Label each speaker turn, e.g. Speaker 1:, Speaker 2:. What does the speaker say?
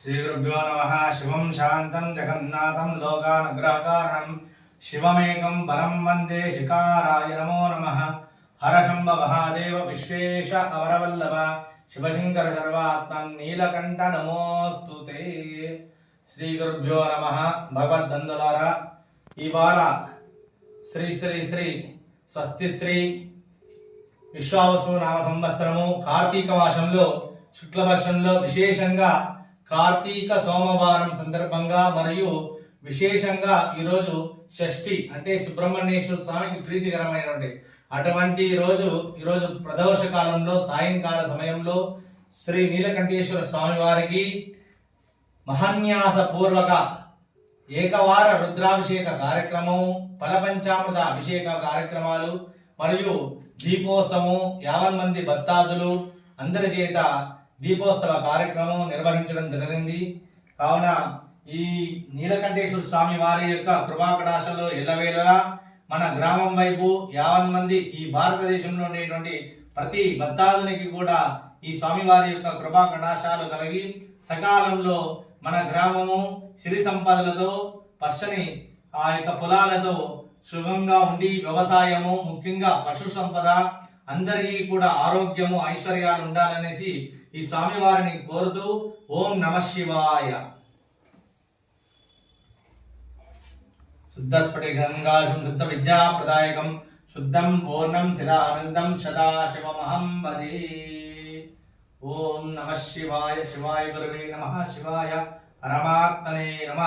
Speaker 1: శ్రీగురుభ్యో నమ శివం శాంతం జగన్నాథం లోకానుగ్రహకారణం శివమేకం పరం వందే శికారాయ నమో నమ హరశంభ మహాదేవ విశ్వేశ అవరవల్లభ శివశంకర సర్వాత్మన్ నీలకంఠ నమోస్తు శ్రీ గురుభ్యో నమ భగవద్బంధులారా ఇవాళ శ్రీ శ్రీ శ్రీ స్వస్తి శ్రీ విశ్వావసు నామ సంవత్సరము కార్తీక మాసంలో శుక్లపక్షంలో విశేషంగా కార్తీక సోమవారం సందర్భంగా మరియు విశేషంగా ఈరోజు షష్ఠి అంటే సుబ్రహ్మణ్యేశ్వర స్వామికి ప్రీతికరమైనటువంటి అటువంటి రోజు ఈరోజు ప్రదోష కాలంలో సాయంకాల సమయంలో శ్రీ నీలకంఠేశ్వర స్వామి వారికి మహాన్యాస పూర్వక ఏకవార రుద్రాభిషేక కార్యక్రమం ఫలపంచామృత అభిషేక కార్యక్రమాలు మరియు దీపోత్సవం యావన్ మంది భక్తాదులు అందరి చేత దీపోత్సవ కార్యక్రమం నిర్వహించడం జరిగింది. కావున ఈ నీలకంఠేశ్వర స్వామి వారి యొక్క కృపాకటాశలో ఎల్లవేళలా మన గ్రామం వైపు యావన్ మంది ఈ భారతదేశంలో ఉండేటువంటి ప్రతి భక్తాదునికి కూడా ఈ స్వామివారి యొక్క కృపా కటాశాలు కలిగి సకాలంలో మన గ్రామము సిరి సంపదలతో పచ్చని ఆ యొక్క పొలాలతో శుభంగా ఉండి వ్యవసాయము ముఖ్యంగా పశు సంపద అందరికీ కూడా ఆరోగ్యము ఐశ్వర్యాలు ఉండాలనేసి ఈ స్వామివారిని కోరుతూ ఓం నమ శివాయ. శుద్ధస్ఫటి గంగాశం శుద్ధ విద్యాప్రదాయకం శుద్ధం పూర్ణం చిదానందం సదాశివమహం భజే. ఓం నమ శివాయ శివాయ గురువే నమ శివాయ పరమాత్మనే నమ.